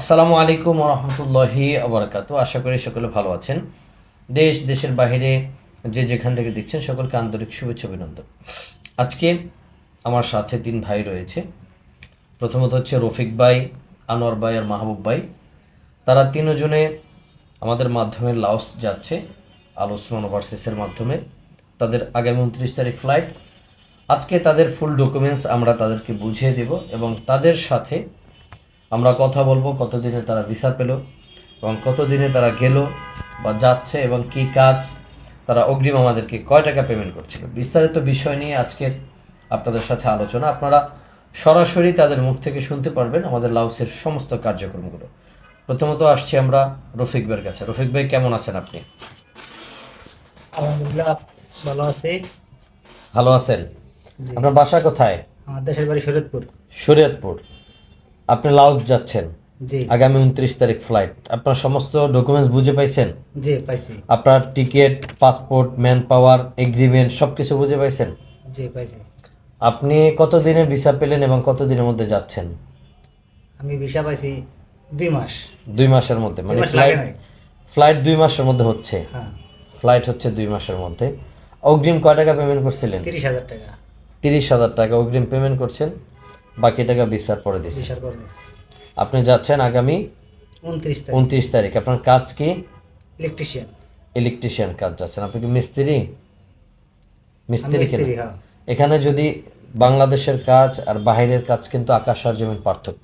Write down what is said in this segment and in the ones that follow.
আসসালামু আলাইকুম রহমতুল্লাহি আবরকাত আশা করি সকলে ভালো আছেন। দেশ, দেশের বাইরে যে যেখান থেকে দেখছেন সকলকে আন্তরিক শুভেচ্ছা অভিনন্দন। আজকে আমার সাথে তিন ভাই রয়েছে। প্রথমত হচ্ছে রফিক ভাই, আনোয়ার ভাই আর মাহবুব ভাই। তারা তিনজনে আমাদের মাধ্যমে লাওস যাচ্ছে, আল ওসমান ওভারসিসের মাধ্যমে। তাদের আগামী উনত্রিশ তারিখ ফ্লাইট। আজকে তাদের ফুল ডকুমেন্টস আমরা তাদেরকে বুঝিয়ে দেব এবং তাদের সাথে আমরা কথা বলব কতদিনে তারা ভিসা পেল এবং কতদিনে তারা গেল বা যাচ্ছে এবং কি কাজ তারা অগ্রিম আমাদেরকে কয় টাকা পেমেন্ট করছিল? বিস্তারিত বিষয় নিয়ে আজকে আপনাদের সাথে আলোচনা। আপনারা সরাসরি তাদের মুখ থেকে শুনতে পারবেন আমাদের লাউসের সমস্ত কার্যক্রমগুলো। প্রথমত আসছি আমরা রফিক ভাইয়ের কাছে। রফিক ভাই কেমন আছেন আপনি? আলহামদুলিল্লাহ ভালো আছি। ভালো আছেন? আপনার বাসা কোথায়? আমার দেশের বাড়ি শরীয়তপুর। শরীয়তপুর। আপনি লাউস যাচ্ছেন। আগামী উনত্রিশ তারিখ ফ্লাইট আপনার সমস্ত ডকুমেন্টস বুঝে পাইছেন? জি পাইছি। আপনার ticket passport man power agreement সব কিছু বুঝে পাইছেন? জি পাইছি। আপনি কত দিনে ভিসা পেলেন এবং কত দিনের মধ্যে যাচ্ছেন? আমি ভিসা পাইছি দুই মাস। দুই মাসের মধ্যে মানে ফ্লাইট ফ্লাইট দুই মাসের মধ্যে হচ্ছে। হ্যাঁ। ফ্লাইট হচ্ছে দুই মাসের মধ্যে। অগ্রিম কয় টাকা পেমেন্ট করছিলেন? তিরিশ হাজার টাকা। তিরিশ হাজার টাকা অগ্রিম পেমেন্ট করছেন? বাকি টাকা ভিসার পরে ভিসার করে আপনি যাচ্ছেন আগামী উনত্রিশ তারিখ। উনত্রিশ তারিখ। আপনার কাজ কি? ইলেকট্রিশিয়ান ইলেকট্রিশিয়ান কাজ যাচ্ছেন। আপনি কি মিস্ত্রি? মিস্ত্রি কেন? হ্যাঁ। এখানে যদি বাংলাদেশের কাজ আর বাহিরের কাজ কিন্তু আকাশ আর জমিন পার্থক্য।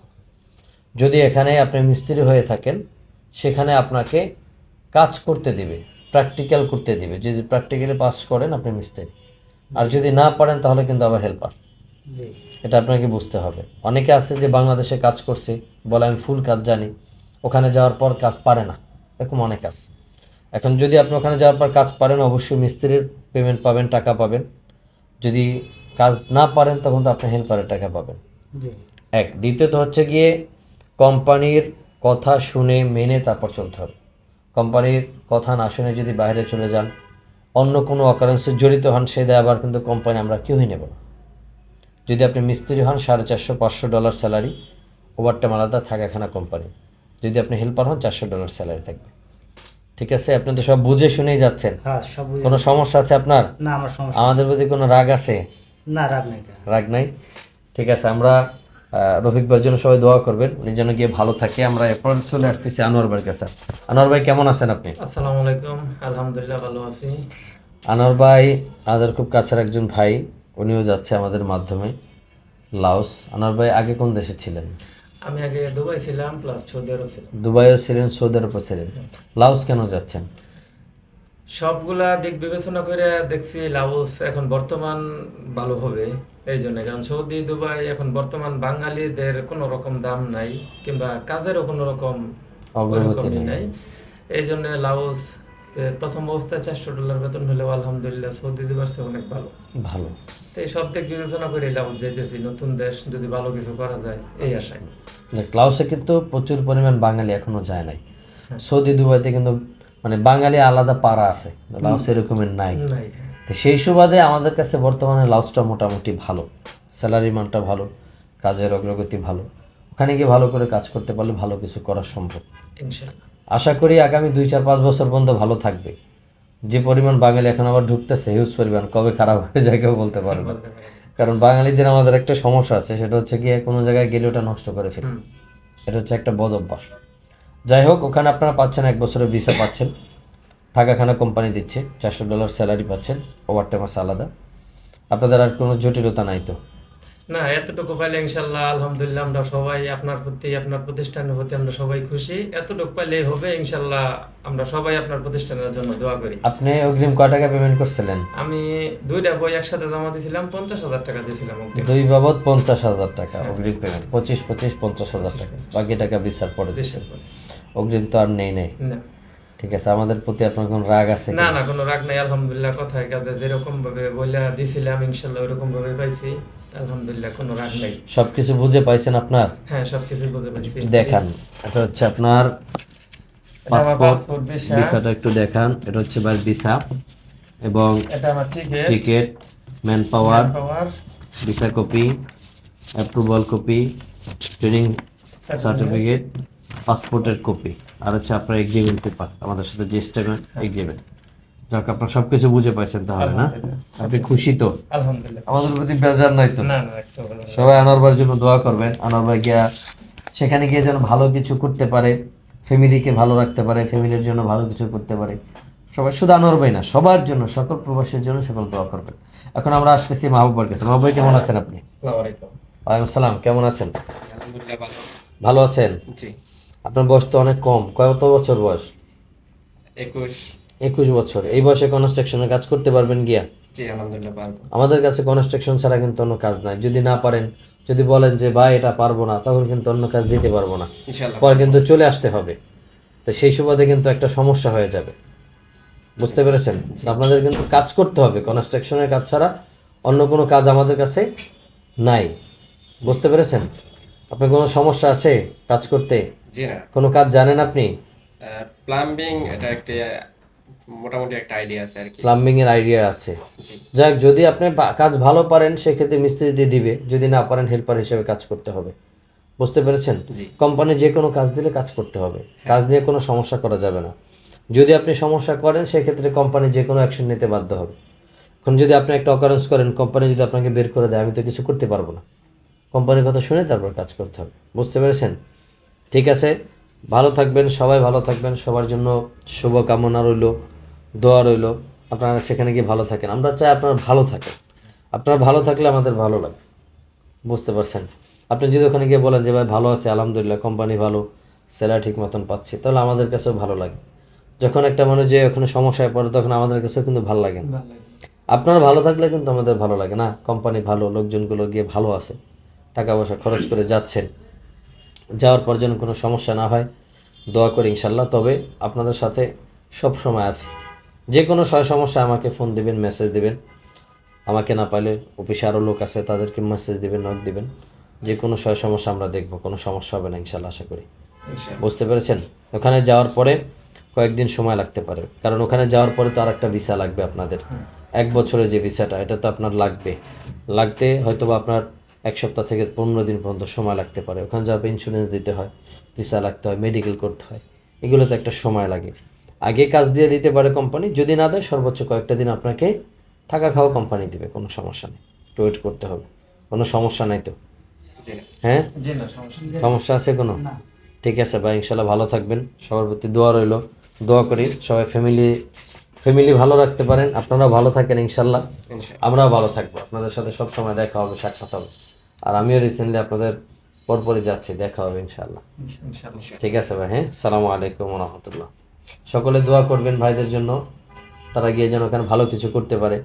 যদি এখানে আপনি মিস্ত্রি হয়ে থাকেন সেখানে আপনাকে কাজ করতে দিবে প্র্যাকটিক্যাল করতে দিবে। যদি প্র্যাকটিক্যালি পাস করেন আপনি মিস্ত্রি। আর যদি না পারেন তাহলে কিন্তু আবার হেল্পার এটা আপনাকে বুঝতে হবে। অনেকে আছে যে বাংলাদেশে কাজ করছে বলে আমি ফুল কাজ জানি ওখানে যাওয়ার পর কাজ পারে না এরকম অনেক আছে। এখন যদি আপনি ওখানে যাওয়ার পর কাজ পারেন অবশ্যই মিস্ত্রির পেমেন্ট পাবেন টাকা পাবেন। যদি কাজ না পারেন তখন তো আপনি হেল্পারের টাকা পাবেন। এক। দ্বিতীয়ত হচ্ছে গিয়ে কোম্পানির কথা শুনে মেনে তারপর চলতে হবে। কোম্পানির কথা না শুনে যদি বাইরে চলে যান অন্য কোনো অকারেন্সে জড়িত হন সে দেয় আবার কিন্তু কোম্পানি আমরা কেউই নেব না। যদি আপনি মিস্ত্রি হন সাড়ে চারশো পাঁচশো ডলার স্যালারি ওভারটাইম আলাদা থাকে এখানে কোম্পানি যদি আপনি হেল্পার হন চারশো ডলার স্যালারি থাকবে। ঠিক আছে? আপনি তো সব বুঝে শুনেই যাচ্ছেন। হ্যাঁ সব বুঝে কোনো সমস্যা আছে আপনার? না আমার সমস্যা আমাদের প্রতি কোনো রাগ আছে? না রাগ নাই রাগ নাই? ঠিক আছে আমরা রফিক ভাইয়ের জন্য সবাই দোয়া করবেন। উনি যেন গিয়ে ভালো থাকে। আমরা এরপর চলে আসতেছি আনোয়ার ভাইয়ের কাছে। আনোয়ার ভাই কেমন আছেন আপনি? আসসালামু আলাইকুম। আলহামদুলিল্লাহ ভালো আছি। আনোয়ার ভাই আমাদের খুব কাছের একজন ভাই। উনিও যাচ্ছে আমাদের মাধ্যমে লাওস। আনোয়ার ভাই আগে কোন দেশে ছিলেন? আমি আগে দুবাই ছিলাম প্লাস সৌদি আরব ছিলাম। দুবাইও ছিলেন সৌদি আরবও ছিলেন। লাওস কেন যাচ্ছেন? সবগুলা দিক বিবেচনা করে দেখছি লাওস এখন বর্তমান ভালো হবে এই জন্য। কারণ সৌদি দুবাই এখন বর্তমান বাঙালিদের কোনো রকম দাম নাই কিংবা কাজেরও কোনো রকম অগ্রগতি নেই। নাই। এই জন্য লাওস প্রথম অবস্থায় চারশো ডলার বেতন হলেও আলহামদুলিল্লাহ সৌদি দুবার অনেক ভালো। ভালো। তো এই সব দিক বিবেচনা করে লাওস যাইতেছি নতুন দেশ যদি ভালো কিছু করা যায় এই আশায়। লাওসে কিন্তু প্রচুর পরিমাণ বাঙালি এখনও যায় নাই। হ্যাঁ। সৌদি দুবাইতে কিন্তু মানে বাঙালি আলাদা পাড়া আছে লাউস এরকমের নাই। নাই তো সেই সুবাদে আমাদের কাছে বর্তমানে লাউসটা মোটামুটি ভালো। স্যালারি মানটা ভালো কাজের অগ্রগতি ভালো। ওখানে গিয়ে ভালো করে কাজ করতে পারলে ভালো কিছু করা সম্ভব। ইনশাল্লাহ। আশা করি আগামী দুই চার পাঁচ বছর পর্যন্ত ভালো থাকবে। যে পরিমাণ বাঙালি এখন আবার ঢুকতেছে হিউজ পরিমাণ কবে খারাপ হয়ে যায় কেউ বলতে পারবে না। কারণ বাঙালিদের আমাদের একটা সমস্যা আছে সেটা হচ্ছে গিয়ে কোনো জায়গায় গেলে ওটা নষ্ট করে ফেলে। এটা হচ্ছে একটা বদ অভ্যাস। যাই হোক ওখানে আপনারা পাচ্ছেন এক বছরের ভিসা পাচ্ছেন। থাকাখানা কোম্পানি দিচ্ছে চারশো ডলার স্যালারি পাচ্ছেন ওভার টাইম আছে আলাদা। আপনাদের আর কোনো জটিলতা নাই তো। না এতটুকু পাইলে ইনশাল্লাহ আলহামদুলিল্লাহ আমরা সবাই আপনার প্রতি আপনার প্রতিষ্ঠানের প্রতি আমরা সবাই খুশি। এতটুকু পাইলে হবে ইনশাল্লাহ আমরা সবাই আপনার প্রতিষ্ঠানের জন্য দোয়া করি। আপনি অগ্রিম কয় টাকা পেমেন্ট করছিলেন? আমি দুইটা বই একসাথে জমা দিয়েছিলাম পঞ্চাশ হাজার টাকা দিয়েছিলাম দুই বাবদ পঞ্চাশ হাজার টাকা অগ্রিম পেমেন্ট পঁচিশ পঁচিশ পঞ্চাশ হাজার টাকা। বাকি টাকা বিচার পরে দিচ্ছে দেশের পরে। অগ্রিম তো আর নেই নেই। না। ঠিক আছে আমাদের প্রতি আপনার কোনো রাগ আছে না না কোনো রাগ নাই আলহামদুলিল্লাহ কথায় কাজে যেরকম ভাবে বইলা দিছিলাম ইনশাল্লাহ ওরকম ভাবে পাইছি। আলহামদুলিল্লাহ কোনো রাগ নাই। সবকিছু বুঝে পাইছেন আপনার? হ্যাঁ সবকিছু পারছি একটু দেখান এটা হচ্ছে আপনার পাসপোর্ট ভিসাটা একটু দেখান এটা হচ্ছে ভাই ভিসা এবং এটা আমার ticket ticket man power power visa copy approval copy training certificate পাসপোর্টের কপি আর হচ্ছে আপনার এগ্রিমেন্ট পেপার আমাদের সাথে যে স্টেটমেন্ট এগ্রিমেন্ট যাক আপনার সবকিছু বুঝে পাইছেন তাহলে না? আপনি খুশি তো? আলহামদুলিল্লাহ। আমাদের প্রতি বেজার নাই তো? সবাই আনোয়ার ভাইয়ের জন্য দোয়া করবেন। আনোয়ার ভাই গিয়া সেখানে গিয়ে যেন ভালো কিছু করতে পারে ফ্যামিলিকে ভালো রাখতে পারে ফ্যামিলির জন্য ভালো কিছু করতে পারে। সবাই শুধু আনোয়ার ভাই না সবার জন্য সকল প্রবাসীর জন্য সকল দোয়া করবেন। এখন আমরা আসতেছি মাহবুবার কাছে। মাহবুব ভাই কেমন আছেন আপনি? ওয়ালাইকুম সালাম কেমন আছেন? ভালো আছেন? জি। আপনার বয়স তো অনেক কম কত বছর বয়স? একুশ। একুশ বছর। এই বয়সে কনস্ট্রাকশনের কাজ করতে পারবেন গিয়া? আমাদের কাছে কনস্ট্রাকশন ছাড়া কিন্তু অন্য কাজ নাই। যদি না পারেন যদি বলেন যে ভাই এটা পারব না তখন কিন্তু অন্য কাজ দিতে পারব না। পরে কিন্তু চলে আসতে হবে। তো সেই সুবাদে কিন্তু একটা সমস্যা হয়ে যাবে। বুঝতে পেরেছেন? আপনাদের কিন্তু কাজ করতে হবে। কনস্ট্রাকশনের কাজ ছাড়া অন্য কোনো কাজ আমাদের কাছে নাই। বুঝতে পেরেছেন? আপনার কোনো সমস্যা আছে কাজ করতে? কোনো কাজ জানেন আপনি? প্লাম্বিং এটা একটা মোটামুটি একটা আইডিয়া আছে আর কি। প্লাম্বিং এর আইডিয়া আছে। জি। যাক যদি আপনি কাজ ভালো পারেন সেক্ষেত্রে মিস্ত্রি দিয়ে দিবে। যদি না পারেন হেল্পার হিসেবে কাজ করতে হবে। বুঝতে পেরেছেন? জি। কোম্পানি যে কোনো কাজ দিলে কাজ করতে হবে। কাজ নিয়ে কোনো সমস্যা করা যাবে না। যদি আপনি সমস্যা করেন সেক্ষেত্রে কোম্পানি যে কোনো অ্যাকশন নিতে বাধ্য হবে। এখন যদি আপনি একটা অকারেন্স করেন কোম্পানি যদি আপনাকে বের করে দেয় আমি তো কিছু করতে পারব না। কোম্পানির কথা শুনে তারপর কাজ করতে হবে। বুঝতে পেরেছেন? ঠিক আছে? ভালো থাকবেন সবাই ভালো থাকবেন। সবার জন্য শুভকামনা রইল। দোয়া রইল। আপনারা সেখানে গিয়ে ভালো থাকেন। আমরা চাই আপনারা ভালো থাকেন। আপনারা ভালো থাকলে আমাদের ভালো লাগে। বুঝতে পারছেন? আপনি যদি ওখানে গিয়ে বলেন যে ভাই ভালো আছে আলহামদুলিল্লাহ কোম্পানি ভালো স্যালারি ঠিক মতন পাচ্ছি তাহলে আমাদের কাছেও ভালো লাগে। যখন একটা মানুষ যে ওখানে সমস্যায় পড়ে তখন আমাদের কাছেও কিন্তু ভালো লাগে না। আপনারা ভালো থাকলে কিন্তু আমাদের ভালো লাগে না? কোম্পানি ভালো লোকজনগুলো গিয়ে ভালো আছে। টাকা পয়সা খরচ করে যাচ্ছেন। যাওয়ার পর যেন কোনো সমস্যা না হয় দোয়া করি ইনশাল্লাহ। তবে আপনাদের সাথে সব সময় আছে। যে কোনো সয় সমস্যা আমাকে ফোন দিবেন মেসেজ দিবেন। আমাকে না পাইলে অফিসে আরও লোক আছে তাদেরকে মেসেজ দিবেন নক দিবেন। যে কোনো সয় সমস্যা আমরা দেখব কোনো সমস্যা হবে না ইনশাল্লাহ আশা করি। বুঝতে পেরেছেন? ওখানে যাওয়ার পরে কয়েকদিন সময় লাগতে পারে কারণ ওখানে যাওয়ার পরে তো আর একটা ভিসা লাগবে আপনাদের। এক বছরের যে ভিসাটা এটা তো আপনার লাগবে। লাগতে হয়তো বা আপনার এক সপ্তাহ থেকে পনেরো দিন পর্যন্ত সময় লাগতে পারে। ওখানে যাওয়ার ইন্স্যুরেন্স দিতে হয় ভিসা লাগতে হয় মেডিকেল করতে হয়। এগুলো তো একটা সময় লাগে। আগে কাজ দিয়ে দিতে পারে কোম্পানি যদি না দেয় সর্বোচ্চ কয়েকটা দিন আপনাকে থাকা খাওয়া কোম্পানি দিবে কোনো সমস্যা নেই। একটু ওয়েট করতে হবে। কোনো সমস্যা নাই তো? হ্যাঁ? সমস্যা আছে কোনো? ঠিক আছে ভাই ইনশাল্লাহ ভালো থাকবেন। সবার প্রতি দোয়া রইল। দোয়া করি সবাই ফ্যামিলি ফ্যামিলি ভালো রাখতে পারেন। আপনারাও ভালো থাকেন ইনশাল্লাহ। আমরাও ভালো থাকব। আপনাদের সাথে সব সময় দেখা হবে সাক্ষাৎ হবে। আর আমিও রিসেন্টলি আপনাদের পরপরই যাচ্ছি দেখা হবে ইনশাল্লাহ। ঠিক আছে ভাই হ্যাঁ? সালামু আলাইকুম রহমতুল্লাহ। সকলে দোয়া করবেন ভাইদের জন্য। তারা গিয়ে যেন ওখানে ভালো কিছু করতে পারে।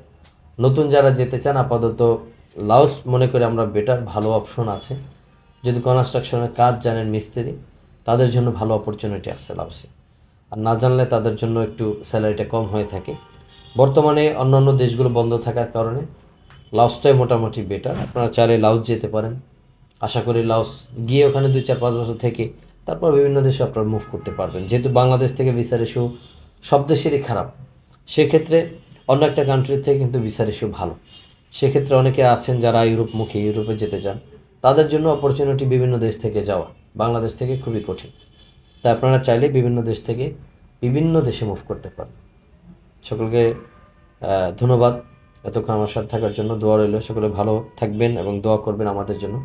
নতুন যারা যেতে চান, আপাতত লাউস মনে করি আমরা বেটার ভালো অপশন আছে। যদি কনস্ট্রাকশনের কাজ জানেন মিস্ত্রি, তাদের জন্য ভালো অপরচুনিটি আছে লাউসে। আর না জানলে তাদের জন্য একটু স্যালারিটা কম হয়ে থাকে। বর্তমানে অন্যান্য দেশগুলো বন্ধ থাকার কারণে লাউসটাই মোটামুটি বেটার আপনারা চাইলে লাউস যেতে পারেন। আশা করি লাউস গিয়ে ওখানে দুই চার পাঁচ বছর থেকে তারপর বিভিন্ন দেশে আপনারা মুভ করতে পারবেন। যেহেতু বাংলাদেশ থেকে ভিসার ইস্যু সব দেশেরই খারাপ, সেক্ষেত্রে অন্য একটা কান্ট্রির থেকে কিন্তু ভিসার ইস্যু ভালো। সেক্ষেত্রে অনেকে আছেন যারা ইউরোপমুখী, ইউরোপে যেতে চান, তাদের জন্য অপরচুনিটি বিভিন্ন দেশ থেকে যাওয়া বাংলাদেশ থেকে খুবই কঠিন। তাই আপনারা চাইলে বিভিন্ন দেশ থেকে বিভিন্ন দেশে মুভ করতে পারেন। সকলকে ধন্যবাদ। এতক্ষণ আমার সাথে থাকার জন্য দোয়া রইল। সকলে ভালো থাকবেন এবং দোয়া করবেন আমাদের জন্য।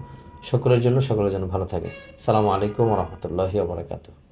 সকলের জন্য সকলের জন্য ভালো থাকে। সালামু আলাইকুম রহমতুল্লাহি বারাকাতুহ।